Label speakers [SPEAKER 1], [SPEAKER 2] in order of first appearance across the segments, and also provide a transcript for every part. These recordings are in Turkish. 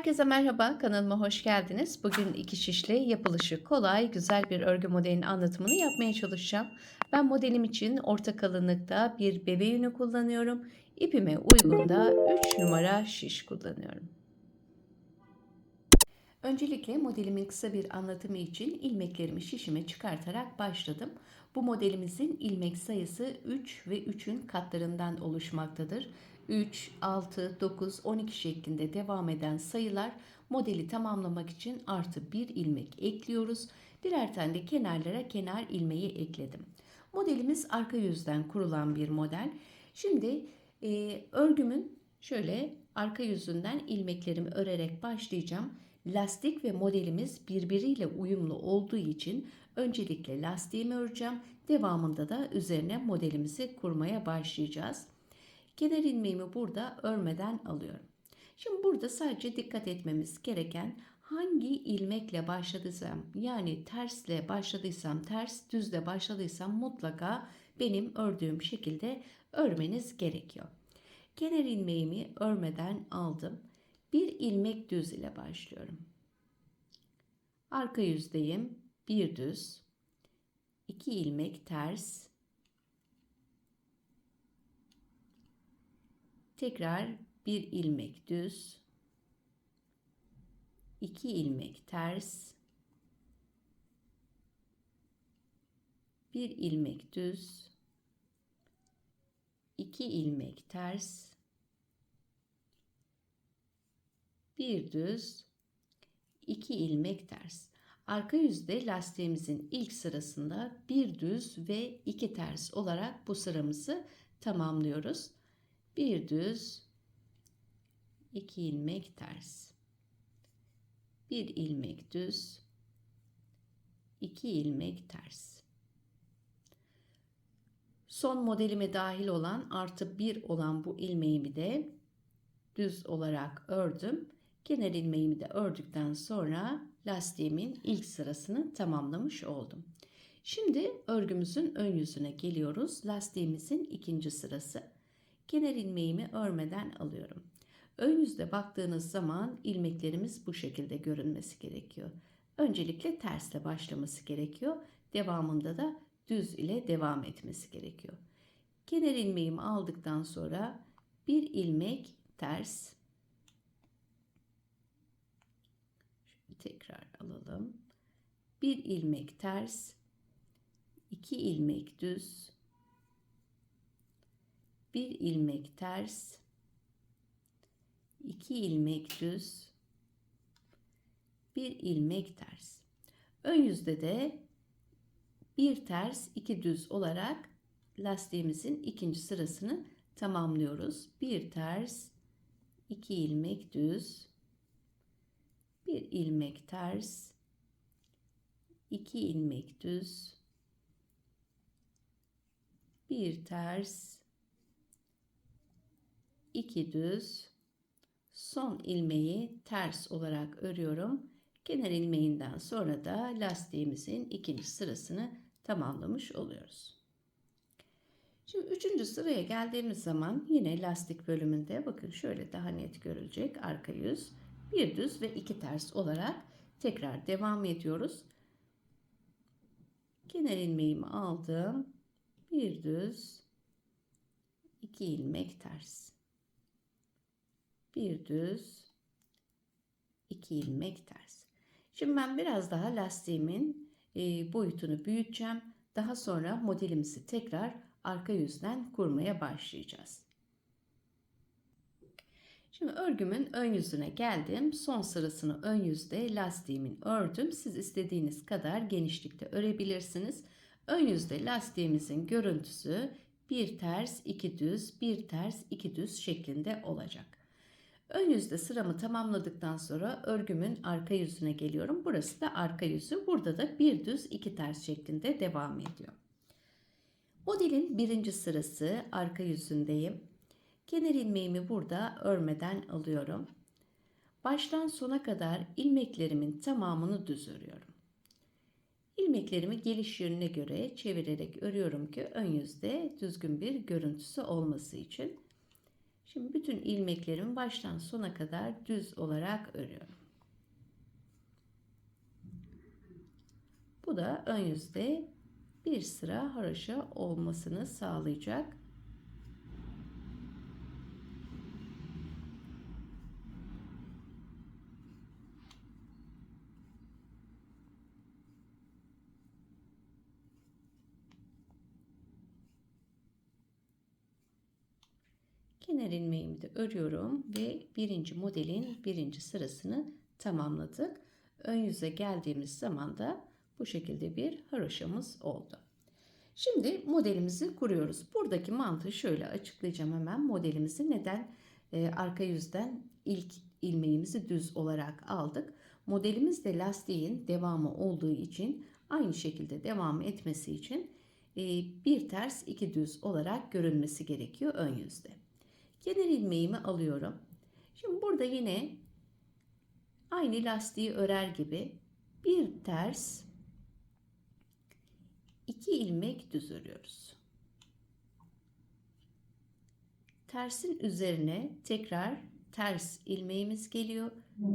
[SPEAKER 1] Herkese merhaba, kanalıma hoş geldiniz. Bugün iki şişli yapılışı kolay, güzel bir örgü modelinin anlatımını yapmaya çalışacağım. Ben modelim için orta kalınlıkta bir bebe yünü kullanıyorum. İpime uygun da 3 numara şiş kullanıyorum. Öncelikle modelimin kısa bir anlatımı için ilmeklerimi şişime çıkartarak başladım. Bu modelimizin ilmek sayısı 3 ve 3'ün katlarından oluşmaktadır. 3, 6, 9, 12 şeklinde devam eden sayılar modeli tamamlamak için artı bir ilmek ekliyoruz. Birer tane de kenarlara kenar ilmeği ekledim. Modelimiz arka yüzden kurulan bir model. Şimdi e, örgümün şöyle arka yüzünden ilmeklerimi örerek başlayacağım. Lastik ve modelimiz birbiriyle uyumlu olduğu için öncelikle lastiğimi öreceğim. Devamında da üzerine modelimizi kurmaya başlayacağız. Kenar ilmeğimi burada örmeden alıyorum. Şimdi burada sadece dikkat etmemiz gereken hangi ilmekle başladıysam yani tersle başladıysam ters düzle başladıysam mutlaka benim ördüğüm şekilde örmeniz gerekiyor. Kenar ilmeğimi örmeden aldım. Bir ilmek düz ile başlıyorum. Arka yüzdeyim. Bir düz. iki ilmek ters. Tekrar bir ilmek düz. iki ilmek ters. Bir ilmek düz. iki ilmek ters. Bir düz. iki ilmek ters. Arka yüzde lastiğimizin ilk sırasında bir düz ve iki ters olarak bu sıramızı tamamlıyoruz bir düz iki ilmek ters. Bir ilmek düz iki ilmek ters. Son modelime dahil olan artı bir olan bu ilmeğimi de düz olarak ördüm. Kenar ilmeğimi de ördükten sonra lastiğimin ilk sırasını tamamlamış oldum. Şimdi örgümüzün ön yüzüne geliyoruz. Lastiğimizin ikinci sırası kenar ilmeğimi örmeden alıyorum. Ön yüzde baktığınız zaman ilmeklerimiz bu şekilde görünmesi gerekiyor. Öncelikle tersle başlaması gerekiyor. Devamında da düz ile devam etmesi gerekiyor. Kenar ilmeğimi aldıktan sonra bir ilmek ters. Şöyle tekrar alalım. Bir ilmek ters. iki ilmek düz bir ilmek ters, iki ilmek düz, bir ilmek ters. Ön yüzde de bir ters, iki düz olarak lastiğimizin ikinci sırasını tamamlıyoruz. Bir ters, iki ilmek düz, bir ilmek ters, iki ilmek düz, bir ters, 2 düz son ilmeği ters olarak örüyorum. Kenar ilmeğinden sonra da lastiğimizin ikinci sırasını tamamlamış oluyoruz. Şimdi üçüncü sıraya geldiğimiz zaman yine lastik bölümünde bakın şöyle daha net görülecek arka yüz bir düz ve iki ters olarak tekrar devam ediyoruz. Kenar ilmeğimi aldım. Bir düz, iki ilmek ters bir düz, iki ilmek ters. Şimdi ben biraz daha lastiğimin e, boyutunu büyüteceğim. Daha sonra modelimizi tekrar arka yüzden kurmaya başlayacağız. Şimdi örgümün ön yüzüne geldim. Son sırasını ön yüzde lastiğimin ördüm. Siz istediğiniz kadar genişlikte örebilirsiniz. Ön yüzde lastiğimizin görüntüsü bir ters, iki düz, bir ters, iki düz şeklinde olacak. Ön yüzde sıramı tamamladıktan sonra örgümün arka yüzüne geliyorum. Burası da arka yüzü. Burada da bir düz iki ters şeklinde devam ediyor. Modelin birinci sırası arka yüzündeyim. Kenar ilmeğimi burada örmeden alıyorum. Baştan sona kadar ilmeklerimin tamamını düz örüyorum. İlmeklerimi geliş yönüne göre çevirerek örüyorum ki ön yüzde düzgün bir görüntüsü olması için. Şimdi bütün ilmeklerimi baştan sona kadar düz olarak örüyorum. Bu da ön yüzde bir sıra haroşa olmasını sağlayacak. Kenar ilmeğimi de örüyorum ve birinci modelin birinci sırasını tamamladık. Ön yüze geldiğimiz zaman da bu şekilde bir haroşamız oldu. Şimdi modelimizi kuruyoruz. Buradaki mantığı şöyle açıklayacağım hemen. Modelimizi neden e, arka yüzden ilk ilmeğimizi düz olarak aldık. Modelimiz de lastiğin devamı olduğu için aynı şekilde devam etmesi için e, bir ters iki düz olarak görünmesi gerekiyor ön yüzde. Kenar ilmeğimi alıyorum. Şimdi burada yine aynı lastiği örer gibi bir ters iki ilmek düz örüyoruz. Tersin üzerine tekrar ters ilmeğimiz geliyor.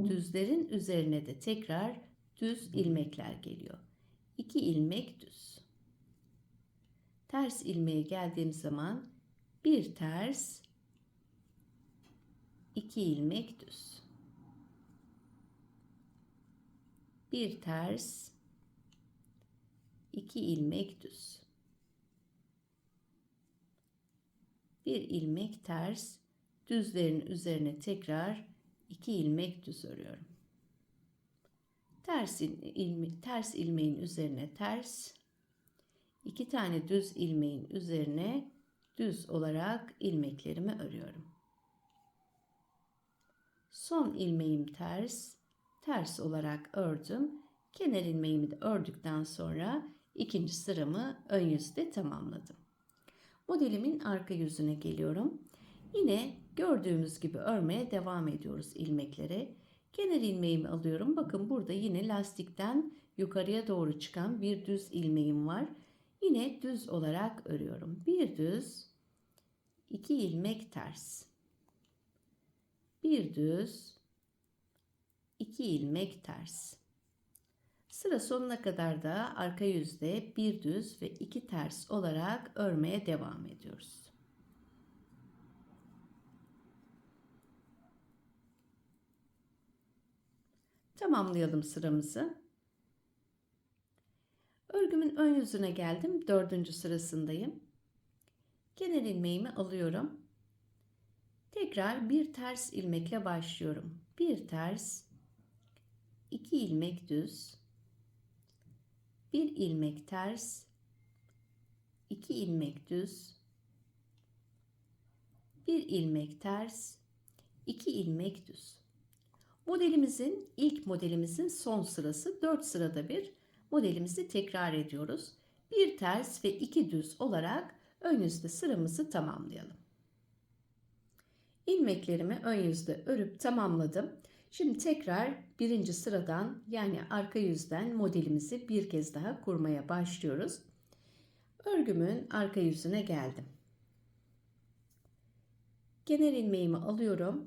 [SPEAKER 1] Düzlerin üzerine de tekrar düz ilmekler geliyor. 2 ilmek düz. Ters ilmeğe geldiğim zaman bir ters 2 ilmek düz. Bir ters 2 ilmek düz. Bir ilmek ters düzlerin üzerine tekrar 2 ilmek düz örüyorum. Ters ilme, ters ilmeğin üzerine ters, iki tane düz ilmeğin üzerine düz olarak ilmeklerimi örüyorum. Son ilmeğim ters, ters olarak ördüm. Kenar ilmeğimi de ördükten sonra ikinci sıramı ön yüzde tamamladım. Modelimin arka yüzüne geliyorum. Yine gördüğümüz gibi örmeye devam ediyoruz ilmekleri. Kenar ilmeğimi alıyorum. Bakın burada yine lastikten yukarıya doğru çıkan bir düz ilmeğim var. Yine düz olarak örüyorum. Bir düz, iki ilmek ters. Bir düz, iki ilmek ters. Sıra sonuna kadar da arka yüzde bir düz ve iki ters olarak örmeye devam ediyoruz. Tamamlayalım sıramızı. Örgümün ön yüzüne geldim. Dördüncü sırasındayım. Kenar ilmeğimi alıyorum. Tekrar bir ters ilmekle başlıyorum. Bir ters, iki ilmek düz, bir ilmek ters, iki ilmek düz, bir ilmek ters, iki ilmek düz. Modelimizin ilk modelimizin son sırası 4 sırada bir modelimizi tekrar ediyoruz. Bir ters ve iki düz olarak ön yüzde sıramızı tamamlayalım. İlmeklerimi ön yüzde örüp tamamladım. Şimdi tekrar birinci sıradan yani arka yüzden modelimizi bir kez daha kurmaya başlıyoruz. Örgümün arka yüzüne geldim. Kenar ilmeğimi alıyorum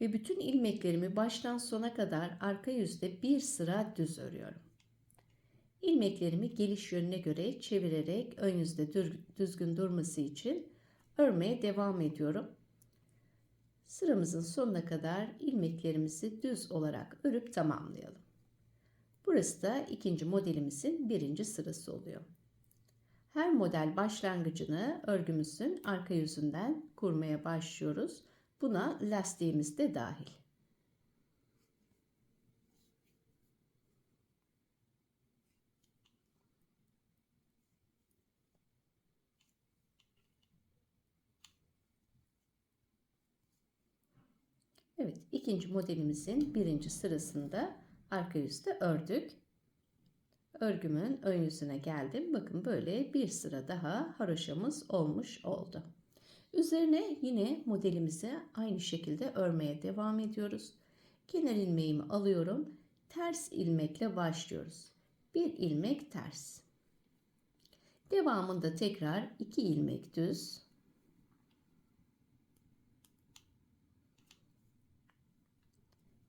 [SPEAKER 1] ve bütün ilmeklerimi baştan sona kadar arka yüzde bir sıra düz örüyorum. İlmeklerimi geliş yönüne göre çevirerek ön yüzde düzgün durması için örmeye devam ediyorum. Sıramızın sonuna kadar ilmeklerimizi düz olarak örüp tamamlayalım. Burası da ikinci modelimizin birinci sırası oluyor. Her model başlangıcını örgümüzün arka yüzünden kurmaya başlıyoruz. Buna lastiğimiz de dahil. Evet, ikinci modelimizin birinci sırasında arka yüzde ördük. Örgümün ön yüzüne geldim. Bakın böyle bir sıra daha haroşamız olmuş oldu. Üzerine yine modelimizi aynı şekilde örmeye devam ediyoruz. Kenar ilmeğimi alıyorum. Ters ilmekle başlıyoruz. Bir ilmek ters. Devamında tekrar iki ilmek düz.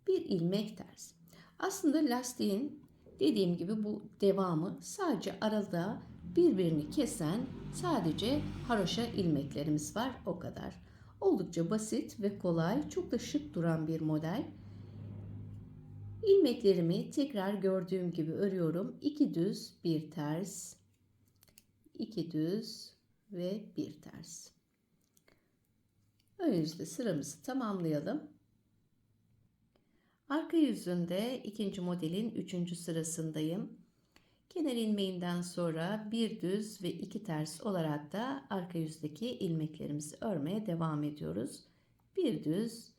[SPEAKER 1] Bir ilmek ters. Aslında lastiğin dediğim gibi bu devamı sadece arada birbirini kesen sadece haroşa ilmeklerimiz var o kadar. Oldukça basit ve kolay, çok da şık duran bir model. İlmeklerimi tekrar gördüğüm gibi örüyorum. 2 düz, bir ters, 2 düz ve bir ters. Ön yüzde sıramızı tamamlayalım. Arka yüzünde ikinci modelin üçüncü sırasındayım. Kenar ilmeğinden sonra bir düz ve iki ters olarak da arka yüzdeki ilmeklerimizi örmeye devam ediyoruz. Bir düz,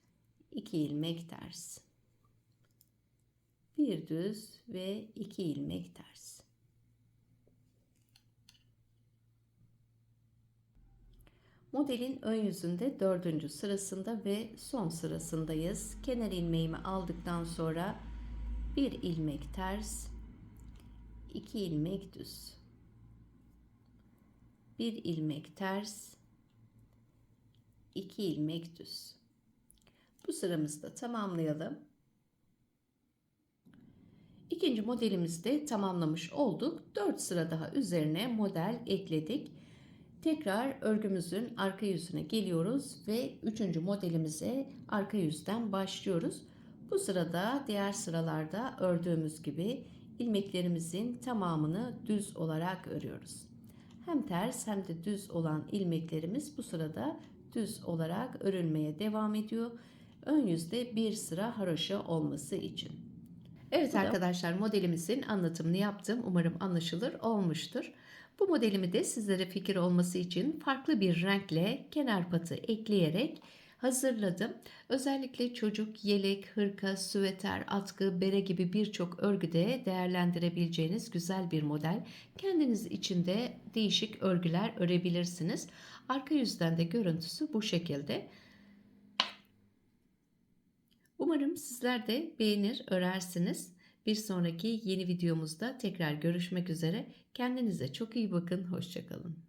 [SPEAKER 1] iki ilmek ters. Bir düz ve iki ilmek ters. Modelin ön yüzünde dördüncü sırasında ve son sırasındayız. Kenar ilmeğimi aldıktan sonra bir ilmek ters, iki ilmek düz, bir ilmek ters, iki ilmek düz. Bu sıramızı da tamamlayalım. İkinci modelimizi de tamamlamış olduk. 4 sıra daha üzerine model ekledik. Tekrar örgümüzün arka yüzüne geliyoruz ve üçüncü modelimize arka yüzden başlıyoruz. Bu sırada diğer sıralarda ördüğümüz gibi ilmeklerimizin tamamını düz olarak örüyoruz. Hem ters hem de düz olan ilmeklerimiz bu sırada düz olarak örülmeye devam ediyor. Ön yüzde bir sıra haroşa olması için. Evet arkadaşlar modelimizin anlatımını yaptım. Umarım anlaşılır olmuştur. Bu modelimi de sizlere fikir olması için farklı bir renkle kenar patı ekleyerek hazırladım. Özellikle çocuk, yelek, hırka, süveter, atkı, bere gibi birçok örgüde değerlendirebileceğiniz güzel bir model. Kendiniz için de değişik örgüler örebilirsiniz. Arka yüzden de görüntüsü bu şekilde. Umarım sizler de beğenir, örersiniz. Bir sonraki yeni videomuzda tekrar görüşmek üzere. Kendinize çok iyi bakın. Hoşçakalın.